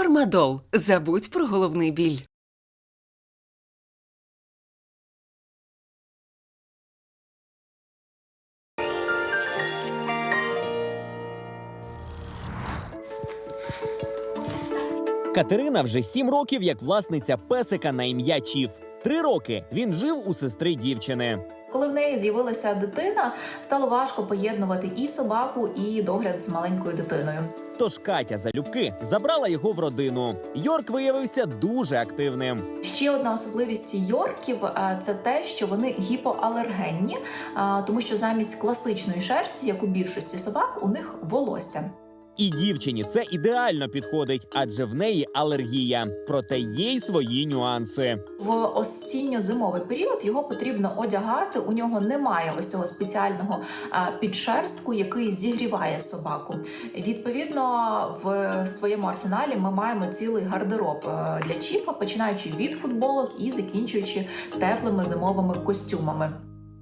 Фармадол. Забудь про головний біль. Катерина вже сім років як власниця песика на ім'я Чіф. Три роки він жив у сестри дівчини. Коли в неї з'явилася дитина, стало важко поєднувати і собаку, і догляд з маленькою дитиною. Тож Катя залюбки забрала його в родину. Йорк виявився дуже активним. Ще одна особливість йорків це те, що вони гіпоалергенні, тому що замість класичної шерсті, як у більшості собак, у них волосся. І дівчині це ідеально підходить, адже в неї алергія. Проте є й свої нюанси. В осінньо-зимовий період його потрібно одягати. У нього немає ось цього спеціального е, підшерстку, який зігріває собаку. Відповідно, в своєму арсеналі ми маємо цілий гардероб е, для чіфа, починаючи від футболок і закінчуючи теплими зимовими костюмами.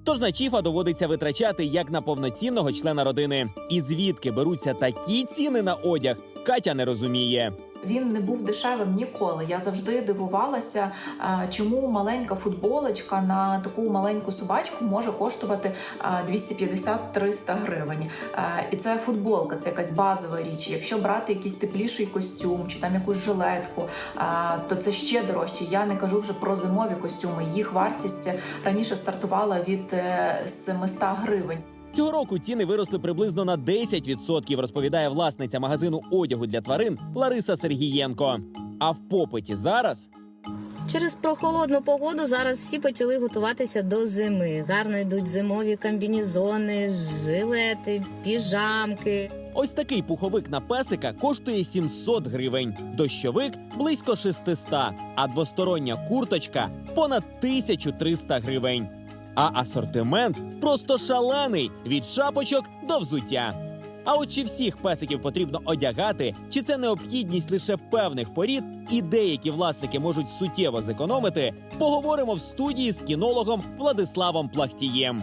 Тож на Чіфа доводиться витрачати як на повноцінного члена родини. І звідки беруться такі ціни на одяг, Катя не розуміє. Він не був дешевим ніколи. Я завжди дивувалася, е, чому маленька футболочка на таку маленьку собачку може коштувати е, 250-300 гривень. Е, І це футболка, це якась базова річ. Якщо брати якийсь тепліший костюм чи там якусь жилетку, е, то це ще дорожче. Я не кажу вже про зимові костюми. Їх вартість раніше стартувала від е, 700 гривень. Цього року ціни виросли приблизно на 10%, розповідає власниця магазину одягу для тварин Лариса Сергієнко. А в попиті зараз Через прохолодну погоду зараз всі почали готуватися до зими. Гарно йдуть зимові комбінезони, жилети, піжамки. ось такий пуховик на песика коштує 700 гривень, дощовик близько 600, а двостороння курточка понад 1300 гривень. А асортимент просто шалений від шапочок до взуття. А от чи всіх песиків потрібно одягати, чи це необхідність лише певних порід, і деякі власники можуть суттєво зекономити, поговоримо в студії з кінологом Владиславом Плахтієм.